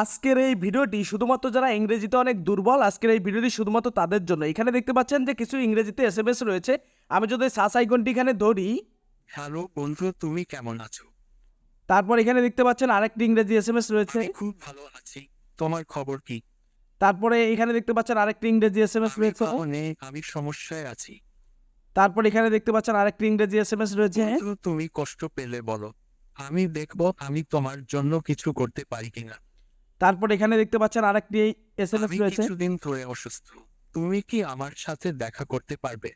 আজকের এই ভিডিওটি শুধুমাত্র যারা ইংরেজিতে অনেক দুর্বল আজকের এই ভিডিওটি শুধুমাত্র তাদের জন্য। এখানে দেখতে পাচ্ছেন যে কিছু ইংরেজিতে এস এম এস রয়েছে। আমি যদি সাস আইকনটি এখানে ধরি। হ্যালো বন্ধু তুমি কেমন আছো? তারপর এখানে দেখতে পাচ্ছেন আরেকটি ইংরেজি এস এম এস রয়েছে খুব ভালো আছি। তোমার খবর কি? তারপরে এখানে দেখতে পাচ্ছেন আরেকটি ইংরেজি এস এম এস রয়েছে আমি সমস্যায় আছি। তারপর এখানে দেখতে পাচ্ছেন আরেকটি ইংরেজি এস এম এস রয়েছে তুমি কষ্ট পেলে বলো। আমি দেখব আমি তোমার জন্য কিছু করতে পারি কিনা। তারপর এখানে দেখতে পাচ্ছেন আরেকটি এস এম এস আমি রয়েছে। কিছুদিন ধরে অসুস্থ। তুমি কি আমার সাথে দেখা করতে পারবে?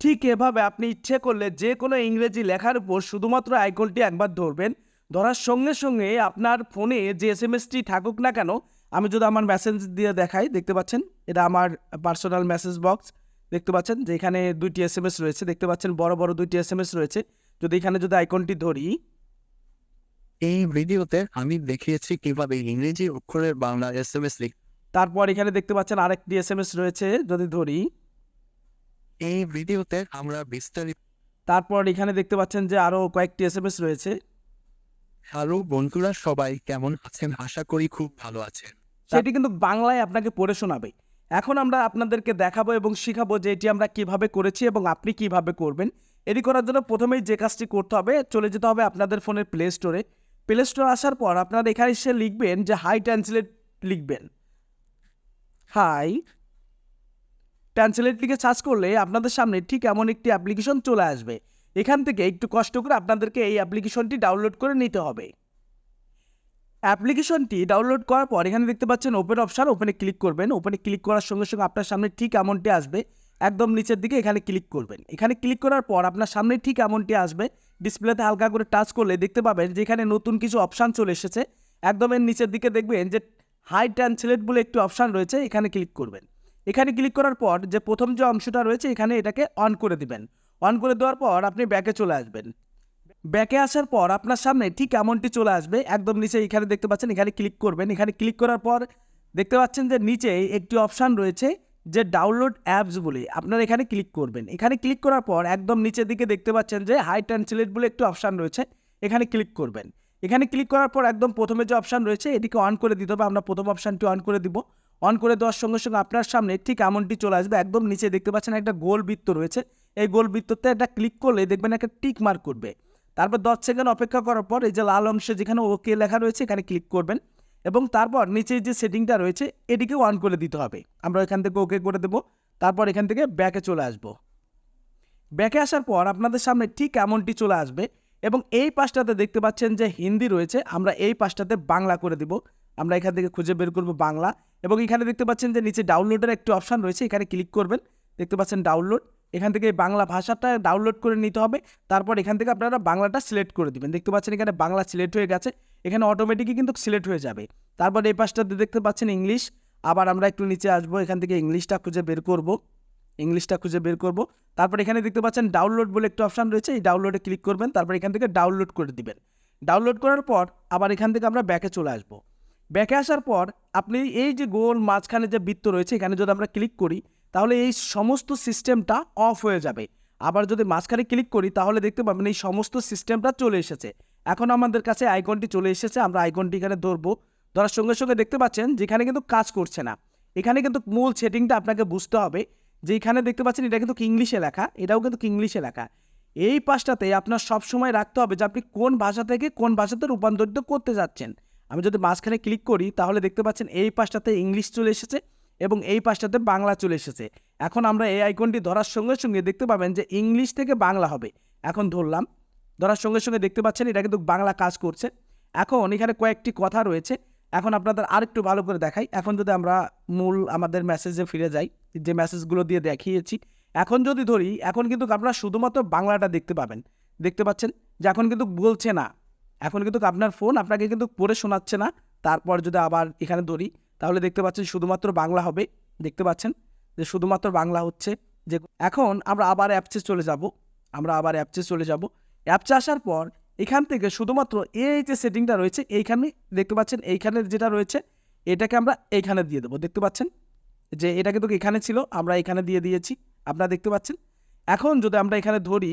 ঠিক এভাবে আপনি ইচ্ছে করলে যে কোনো ইংরেজি লেখার উপর শুধুমাত্র আইকনটি একবার ধরবেন। ধরার সঙ্গে সঙ্গে আপনার ফোনে যে এস এম এসটি থাকুক না কেন আমি যদি আমার মেসেজ দিয়ে দেখাই দেখতে পাচ্ছেন? এটা আমার পার্সোনাল মেসেজ বক্স দেখতে পাচ্ছেন? যে এখানে দুইটি এস এম এস রয়েছে। দেখতে পাচ্ছেন? বড় বড় দুইটি এস এম এস রয়েছে। যদি এখানে যদি আইকনটি ধরি এই ভিডিওতে আমি দেখিয়েছি কীভাবে ইংরেজি অক্ষরের বাংলা এস এম এস লিখ তারপর এখানে দেখতে পাচ্ছেন আরেকটি এস এম এস রয়েছে যদি ধরি। এই ভিডিওতে আমরা বিস্তারিত তারপর এখানে দেখতে পাচ্ছেন যে আরও কয়েকটি এস এম এস রয়েছে। হ্যালো বন্ধুরা সবাই কেমন আছেন? আশা করি খুব ভালো আছেন। সেটি কিন্তু বাংলায় আপনাকে পড়ে শোনাবে। এখন আমরা আপনাদেরকে দেখাবো এবং শিখাবো যে এটি আমরা কীভাবে করেছি এবং আপনি কীভাবে করবেন। এটি করার জন্য প্রথমেই যে কাজটি করতে হবে চলে যেতে হবে আপনাদের ফোনের প্লে স্টোরে। প্লে স্টোর আসার পর আপনারা এখানে এসে লিখবেন যে হাই ট্রান্সলেট লিখবেন। হাই ট্রান্সলেট লিখে সার্চ করলে আপনাদের সামনে ঠিক এমন একটি অ্যাপ্লিকেশন চলে আসবে। এখান থেকে একটু কষ্ট করে আপনাদেরকে এই অ্যাপ্লিকেশনটি ডাউনলোড করে নিতে হবে। অ্যাপ্লিকেশনটি ডাউনলোড করার পর এখানে দেখতে পাচ্ছেন ওপেন অপশান ওপেনে ক্লিক করবেন। ওপেনে ক্লিক করার সঙ্গে সঙ্গে আপনার সামনে ঠিক এমনটি আসবে। একদম নিচের দিকে এখানে ক্লিক করবেন। এখানে ক্লিক করার পর আপনার সামনে ঠিক এমনটি আসবে। ডিসপ্লেতে হালকা করে টাচ করলে দেখতে পাবেন যে এখানে নতুন কিছু অপশান চলে এসেছে। একদম এর নিচের দিকে দেখবেন যে হাই ট্রান্সলেট বলে একটি অপশান রয়েছে, এখানে ক্লিক করবেন। এখানে ক্লিক করার পর যে প্রথম যে অংশটা রয়েছে, এখানে এটাকে অন করে দিবেন। অন করে দেওয়ার পর আপনি ব্যাকে চলে আসবেন। ব্যাকে আসার পর আপনার সামনে ঠিক এমনটি চলে আসবে। একদম নিচে এখানে দেখতে পাচ্ছেন, এখানে ক্লিক করবেন। এখানে ক্লিক করার পর দেখতে পাচ্ছেন যে নিচে একটি অপশান রয়েছে যে ডাউনলোড অ্যাপস বলে, আপনারা এখানে ক্লিক করবেন। এখানে ক্লিক করার পর একদম নিচের দিকে দেখতে পাচ্ছেন যে হাই ট্রান্সলেট বলে একটু অপশান রয়েছে, এখানে ক্লিক করবেন। এখানে ক্লিক করার পর একদম প্রথমে যে অপশান রয়েছে, এটিকে অন করে দিতে হবে। আমরা প্রথম অপশানটি অন করে দিব। অন করে দেওয়ার সঙ্গে সঙ্গে আপনার সামনে ঠিক এমনটি চলে আসবে। একদম নিচে দেখতে পাচ্ছেন একটা গোল বৃত্ত রয়েছে। এই গোল বৃত্ততে একটা ক্লিক করলে দেখবেন একটা টিক মার্ক করবে। তারপর দশ সেকেন্ড অপেক্ষা করার পর এই যে লাল অংশে যেখানে ওকে লেখা রয়েছে, এখানে ক্লিক করবেন। এবং তারপর নিচে যে সেটিংটা রয়েছে এটিকে অন করে দিতে হবে। আমরা এখান থেকে ওকে করে দেবো। তারপর এখান থেকে ব্যাকে চলে আসব। ব্যাকে আসার পর আপনাদের সামনে ঠিক এমনটি চলে আসবে এবং এই পাশটাতে দেখতে পাচ্ছেন যে হিন্দি রয়েছে, আমরা এই পাশটাতে বাংলা করে দিব। আমরা এখান থেকে খুঁজে বের করব বাংলা এবং এখানে দেখতে পাচ্ছেন যে নিচে ডাউনলোডের একটি অপশান রয়েছে, এখানে ক্লিক করবেন। দেখতে পাচ্ছেন ডাউনলোড এখান থেকে বাংলা ভাষাটা ডাউনলোড করে নিতে হবে। তারপর এখান থেকে আপনারা বাংলাটা সিলেক্ট করে দিবেন। দেখতে পাচ্ছেন এখানে বাংলা সিলেক্ট হয়ে গেছে। এখানে অটোমেটিকই কিন্তু সিলেক্ট হয়ে যাবে। তারপর এই পাশটাতে দেখতে পাচ্ছেন ইংলিশ আবার আমরা একটু নিচে আসব। এখান থেকে ইংলিশটা খুঁজে বের করব। ইংলিশটা খুঁজে বের করব। তারপর এখানে দেখতে পাচ্ছেন ডাউনলোড বলে একটু অপশান রয়েছে। এই ডাউনলোডে ক্লিক করবেন। তারপর এখান থেকে ডাউনলোড করে দিবেন। ডাউনলোড করার পর আবার এখান থেকে আমরা ব্যাকে চলে আসব। ব্যাকে আসার পর আপনি এই যে গোল মাঝখানে যে বৃত্ত রয়েছে, এখানে যদি আমরা ক্লিক করি তাহলে এই সমস্ত সিস্টেমটা অফ হয়ে যাবে। আবার যদি মাঝখানে ক্লিক করি, তাহলে দেখতে পাবেন এই সমস্ত সিস্টেমটা চলে এসেছে। এখন আমাদের কাছে আইকনটি চলে এসেছে, আমরা আইকনটি এখানে ধরবো। ধরার সঙ্গে সঙ্গে দেখতে পাচ্ছেন যেখানে কিন্তু কাজ করছে না। এখানে কিন্তু মূল সেটিংটা আপনাকে বুঝতে হবে যে এখানে দেখতে পাচ্ছেন এটা কিন্তু ইংলিশে লেখা, এটাও কিন্তু ইংলিশে লেখা। এই পাশটাতে আপনার সব সময় রাখতে হবে যে আপনি কোন ভাষা থেকে কোন ভাষাতে রূপান্তরিত করতে যাচ্ছেন। আমি যদি মাঝখানে ক্লিক করি, তাহলে দেখতে পাচ্ছেন এই পাশটাতে ইংলিশ চলে এসেছে। এবং এই পাশটাতে বাংলা চলে এসেছে। এখন আমরা এই আইকনটি ধরার সঙ্গে সঙ্গে দেখতে পাবেন যে ইংলিশ থেকে বাংলা হবে। এখন ধরলাম, ধরার সঙ্গে সঙ্গে দেখতে পাচ্ছেন এটা কিন্তু বাংলা কাজ করছে। এখন এখানে কয়েকটি কথা রয়েছে। এখন আপনাদের আরেকটু ভালো করে দেখাই। এখন যদি আমরা মূল আমাদের মেসেজে ফিরে যাই, যে মেসেজগুলো দিয়ে দেখিয়েছি। এখন যদি ধরি, এখন কিন্তু আপনারা শুধুমাত্র বাংলাটা দেখতে পাবেন। দেখতে পাচ্ছেন যে এখন কিন্তু বলছে না। এখন কিন্তু আপনার ফোন আপনাকে কিন্তু পড়ে শোনাচ্ছে না। তারপর যদি আবার এখানে ধরি তাহলে দেখতে পাচ্ছেন শুধুমাত্র বাংলা হবে। দেখতে পাচ্ছেন যে শুধুমাত্র বাংলা হচ্ছে যে এখন আমরা আবার অ্যাপসে চলে যাব। আমরা আবার অ্যাপসে চলে যাব। অ্যাপসে আসার পর এখান থেকে শুধুমাত্র এই যে সেটিংটা রয়েছে এইখানে। দেখতে পাচ্ছেন এইখানে যেটা রয়েছে এটাকে আমরা এইখানে দিয়ে দেবো। দেখতে পাচ্ছেন যে এটা কিন্তু এখানে ছিল আমরা এখানে দিয়ে দিয়েছি। আপনারা দেখতে পাচ্ছেন? এখন যদি আমরা এখানে ধরি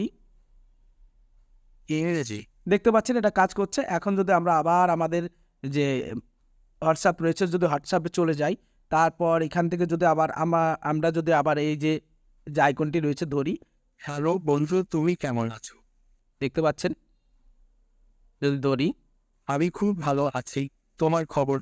ইংরেজি। দেখতে পাচ্ছেন এটা কাজ করছে। এখন যদি আমরা আবার আমাদের যে হোয়াটসঅ্যাপ রয়েছে যদি হোয়াটসঅ্যাপে চলে যাই তারপর এখান থেকে যদি আবার আমা আমরা যদি আবার এই যে যে আইকনটি রয়েছে ধরি। হ্যালো বন্ধু তুমি কেমন আছো? দেখতে পাচ্ছেন? যদি ধরি। আমি খুব ভালো আছি। তোমার খবর